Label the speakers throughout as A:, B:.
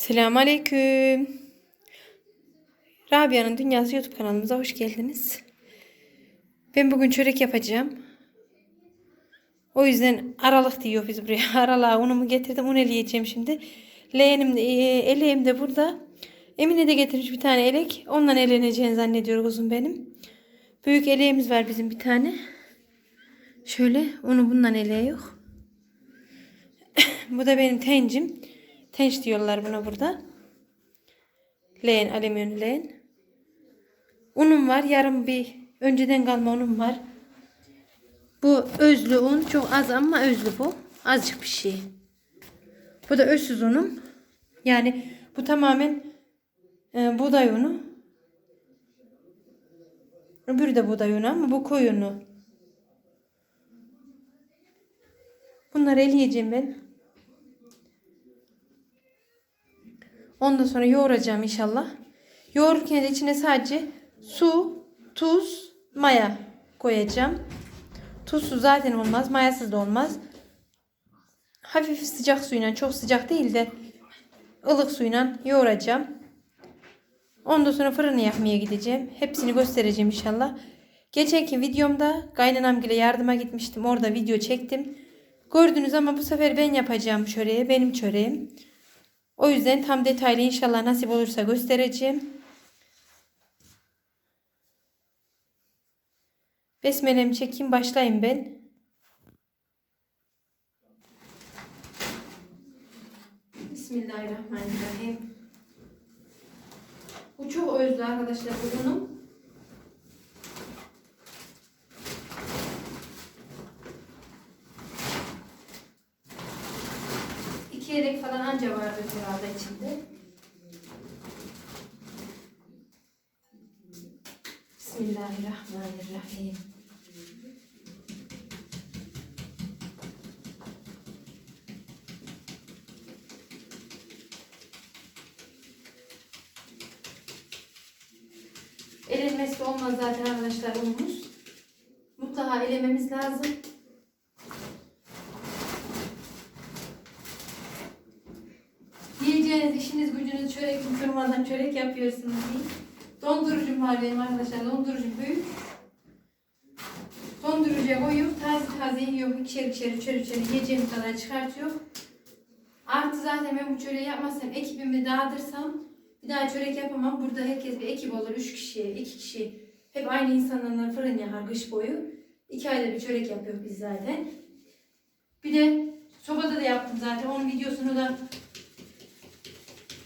A: Selamünaleyküm. Rabia'nın Dünyası YouTube kanalımıza hoş geldiniz. Ben bugün çörek yapacağım. O yüzden aralık diyor biz buraya. Aralığa unumu getirdim. Un eleyeceğim şimdi. Leğenim, de- e, eleğim de burada. Emine de getirmiş bir tane elek. Ondan eleneceğini zannediyor kuzum benim. Büyük eleğimiz var bizim bir tane. Şöyle onu bundan eleği yok. Bu da benim tencim. Tenç diyorlar buna burada. Leğen, alüminyum leğen. Unum var. Yarım bir önceden kalma unum var. Bu özlü un. Çok az ama özlü bu. Azıcık bir şey. Bu da özsüz unum. Yani bu tamamen e, buğday unu. Öbürü de buğday unu ama bu koyu unu. Bunları eleyeceğim ben. Ondan sonra yoğuracağım inşallah. Yoğururken de içine sadece su, tuz, maya koyacağım. Tuzsuz zaten olmaz, mayasız da olmaz. Hafif sıcak suyla, çok sıcak değil de ılık suyla yoğuracağım. Ondan sonra fırını yapmaya gideceğim. Hepsini göstereceğim inşallah. Geçenki videomda kaynanamgile yardıma gitmiştim. Orada video çektim. Gördünüz ama bu sefer ben yapacağım çöreği. Benim çöreğim. O yüzden tam detaylı inşallah nasip olursa göstereceğim. Besmelemi çekeyim başlayayım ben. Bismillahirrahmanirrahim. Bu çok özlü arkadaşlar bu unum. İki yedek falan anca vardı herhalde içinde. Bismillahirrahmanirrahim. Elenmesi olmaz zaten arkadaşlar unumuz. Mutlaka elememiz lazım. Çörek kırmadan çörek yapıyorsunuz diye. Dondurucum var benim arkadaşlar. Dondurucum büyük. Dondurucuya koyup taze taze yiyor. İkişer ikişer üçer üçer yiyeceğim kadar çıkartıyor. Artı zaten ben bu çöreği yapmazsam ekibimi dağıtırsam bir daha çörek yapamam. Burada herkes bir ekip olur. Üç kişi, iki kişi. Hep aynı insanlarla fırın yakar kış boyu. İki ayda bir çörek yapıyor biz zaten. Bir de sobada da yaptım zaten. Onun videosunu da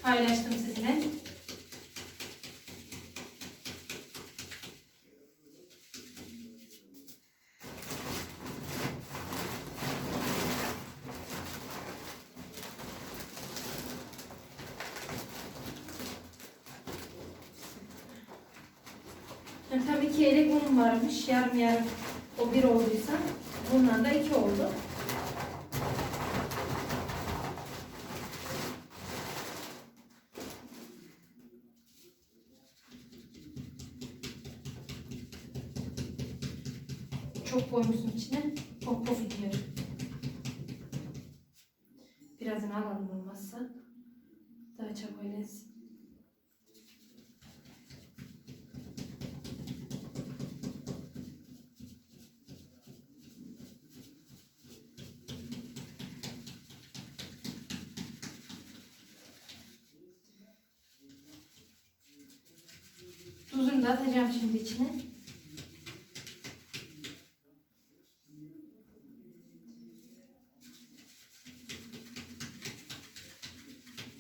A: paylaştım sizinle. Yani tabii ki elek unum varmış. Yarım yarım o bir olduysa bundan da iki oldu. Çok koymuşsun içine. Pop pop gidiyor. Birazını alalım olmazsa. Daha çabuk elensin. Tuzunu da atacağım şimdi içine.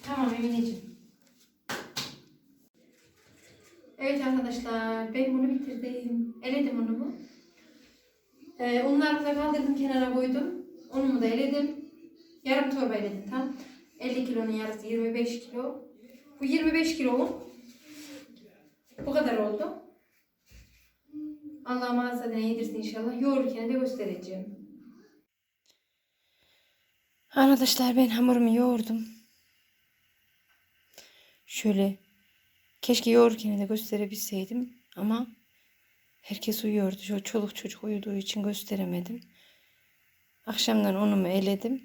A: Tamam Emineciğim. Evet arkadaşlar ben bunu bitirdim. Eledim unumu. Ee, unlarımı da kaldırdım kenara koydum. Unumu da eledim. Yarım torba eledim tam. 50 kilonun yarısı 25 kilo. Bu 25 kilo un. Bu kadar oldu. Allah mağazadan yedirsin inşallah. Yoğururken de göstereceğim. Arkadaşlar ben hamurumu yoğurdum. Şöyle keşke yoğururken de gösterebilseydim ama herkes uyuyordu. Çoluk çocuk uyuduğu için gösteremedim. Akşamdan unumu eledim.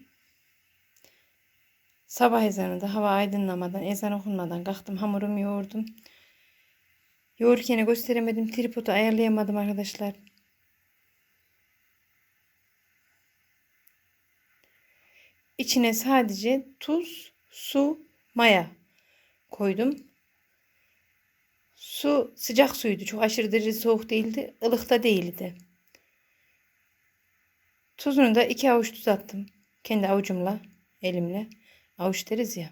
A: Sabah ezanında hava aydınlamadan, ezan okunmadan kalktım. Hamurumu yoğurdum. Yoğururken gösteremedim. Tripodu ayarlayamadım arkadaşlar. İçine sadece tuz, su, maya koydum. Su sıcak suydu. Çok aşırı derece soğuk değildi. ılık da değildi. Tuzunu da iki avuç tuz attım. Kendi avucumla, elimle. Avuç deriz ya.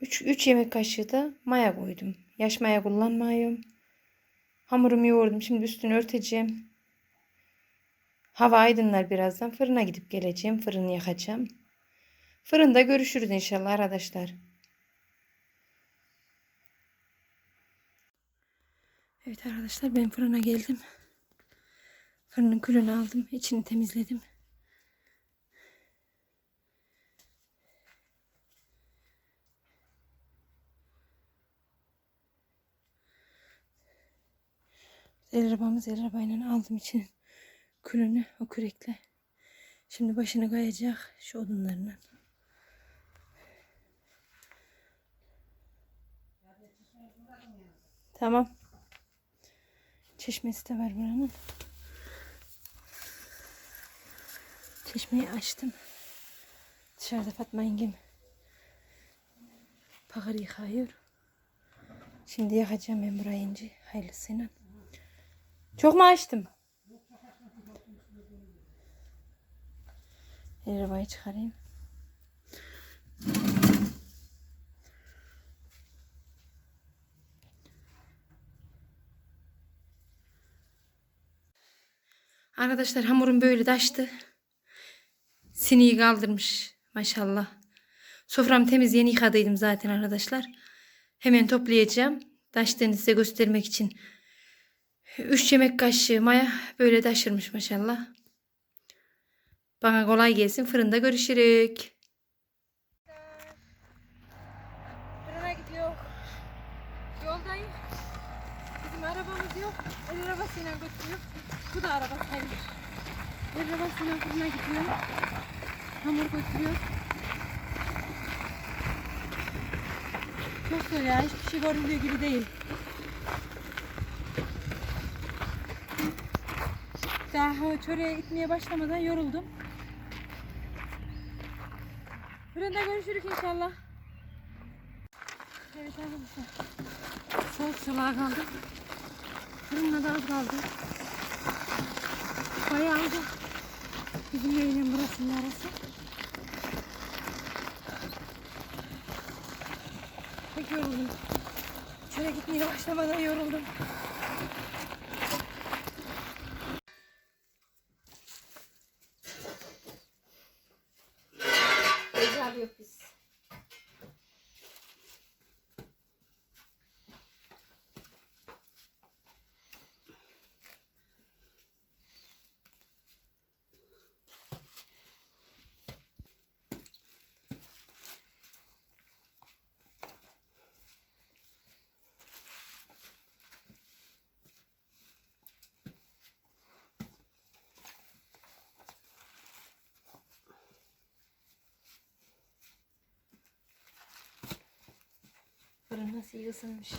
A: 3, 3 yemek kaşığı da maya koydum. Yaş maya kullanmıyorum. Hamurumu yoğurdum. Şimdi üstünü örteceğim. Hava aydınlar birazdan. Fırına gidip geleceğim. Fırını yakacağım. Fırında görüşürüz inşallah arkadaşlar. Evet arkadaşlar ben fırına geldim. Fırının külünü aldım. içini temizledim. El arabamız el arabayla aldım için külünü o kürekle. Şimdi başını kayacak şu odunlarla. Tamam. Çeşmesi de var buranın. Çeşmeyi açtım. Dışarıda Fatma yengem pakır yıkıyor. Şimdi yakacağım ben burayı ince hayırlısıyla. Çok mu açtım? Arabayı çıkarayım. Arkadaşlar hamurum böyle taştı. Siniyi kaldırmış maşallah. Soframı temiz yeni yıkadıydım zaten arkadaşlar. Hemen toplayacağım. Taştığını size göstermek için. 3 yemek kaşığı maya böyle taşırmış maşallah. Bana kolay gelsin. Fırında görüşürük. Fırına gidiyor. Yoldayım. Bizim arabamız yok. El arabasıyla götürüyor. Bu da araba. El arabasıyla fırına gidiyor. Hamur götürüyor. Çok zor ya. Hiçbir şey göründüğü gibi değil. Daha çöreğe gitmeye başlamadan yoruldum. Fırında görüşürük inşallah. Evet arkadaşlar. Soğuk salağa kaldım. Fırında da az kaldı. Bayağı uzak. Bizim evinin burasının arası. Pek yoruldum. Şöyle gitmeye başlamadan yoruldum. Özel yok biz. Nasıl iyi ısınmış.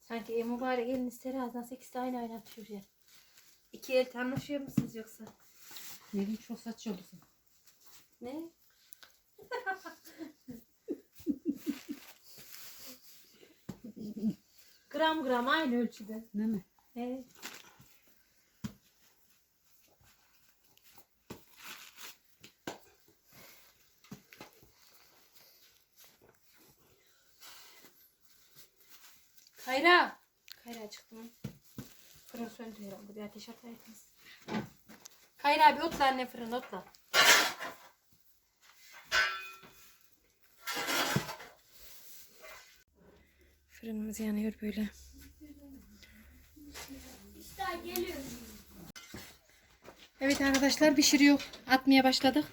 A: Sanki e, mübarek elini isteri ağzından sekiz aynı aynı atıyor ya. İki el tanışıyor musunuz yoksa?
B: Ne bileyim çok saç olursun.
A: Ne? gram gram aynı ölçüde.
B: Değil mi?
A: Evet. Kayra. Kayra çıktı mı? Fırın söndü herhalde. Bir ateş ataydınız. Kayra bir otla anne fırın otla. Fırınımız yanıyor böyle. Evet arkadaşlar pişiriyor. Atmaya başladık.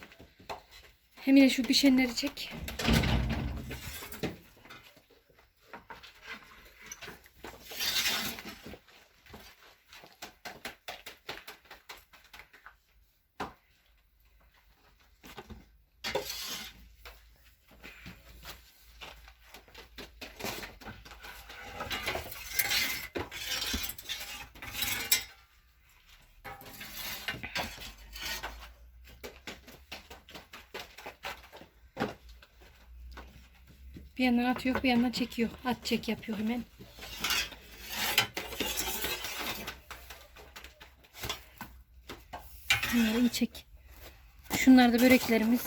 A: Hem şu pişenleri çek. Bir yandan atıyor, bir yandan çekiyor. At çek yapıyor hemen. Bunları iyi çek. Şunlar da böreklerimiz.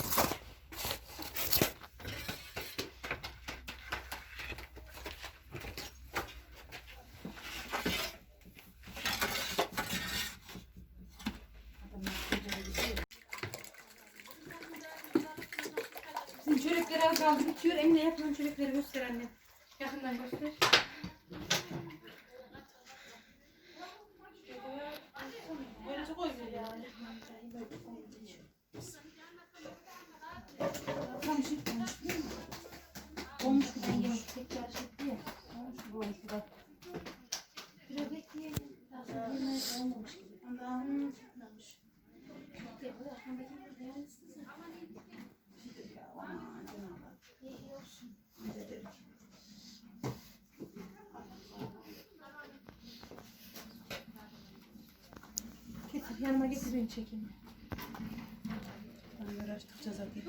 A: Bizim çörekleri az kaldı bitiyor. Emine yapılan çörekleri göster anne. Yakından göster. Olmuş gibi ben yemek tekrar çekti ya. Olmuş gibi olmuş gibi. Biraz bekleyelim. Daha sonra yemeğe olmamış gibi. Allah'ım çıkmamış. Getir beni çekeyim.
C: Uğraştıkça zaten.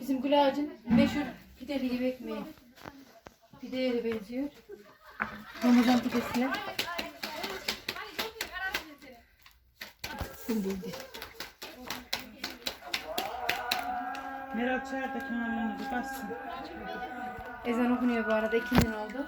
A: Bizim gül ağacın meşhur pideli gibi ekmeği. Pideye de benziyor. Ramazan pidesine. Bildi.
C: Meral çağır da kenarlarına bir bassın.
A: Ezan okunuyor bu arada ikindin oldu.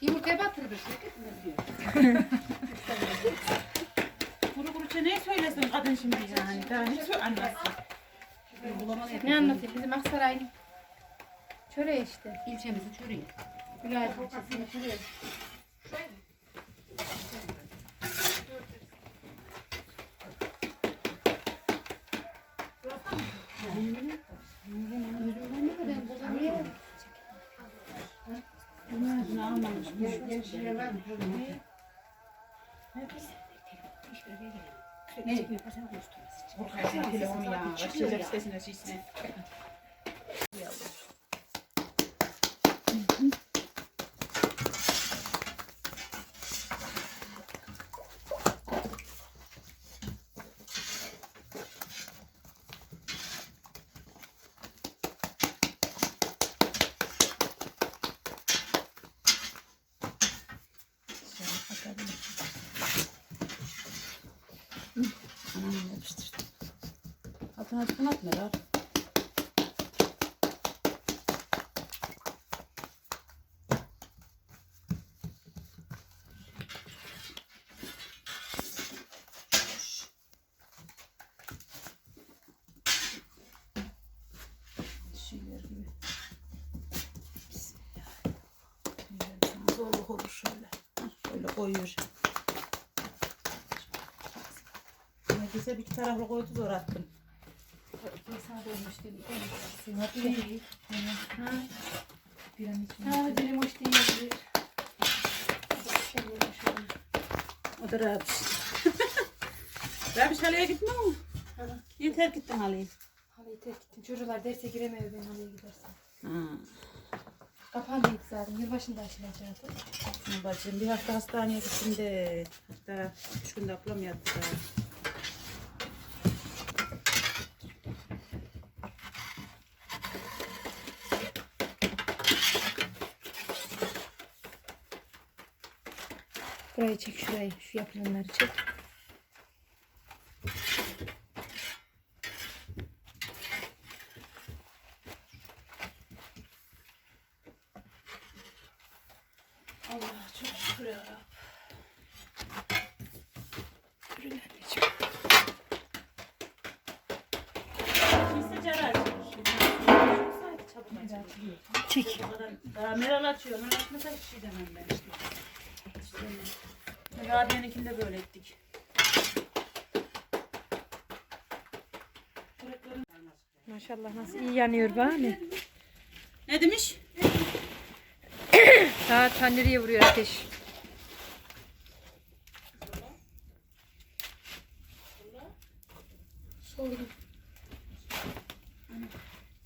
A: Yumurtaya batır bir
C: Kuru kuru ne söylesin kadın şimdi yani? Daha ne söyle annesi?
A: Ne anlatayım? Bizim Aksaray'ın çöreği işte.
B: İlçemizin çöreği.
A: Gül ağacı ilçesinin çöreği.
C: Bunu almamış. Telefonu ya. Başlayacak sesine şişine. Gibi. Bismillah. Zorluk olur şöyle. Şöyle koyuyor. Neredeyse bir iki taraflı koydu zor attım.
A: Ha, dilim hoş değil.
C: O da Rabiş. Rabiş halaya gitme mi? Yeter gittin halaya.
A: Halayı terk ettim. Çocuklar derse giremiyor ben halaya gidersen.
C: Ha.
A: Kapandıydı zaten. Yılbaşında açılacaktı.
C: Bacım bir hafta hastaneye gittim de hatta üç günde ablam yattı. da.
A: Burayı çek şurayı. Şu yapılanları çek.
C: Allah çok şükür ya.
A: anneciğim.
C: Kimse. Çabuk açılıyor.
A: Çek.
C: Meral açıyor. Meral açmasa hiçbir şey demem ben Rabia'nınkini de böyle ettik.
A: Maşallah nasıl iyi yanıyor bari.
C: Ne demiş?
A: Daha tandırıya vuruyor ateş.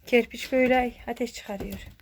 A: Kerpiç böyle ateş çıkarıyor.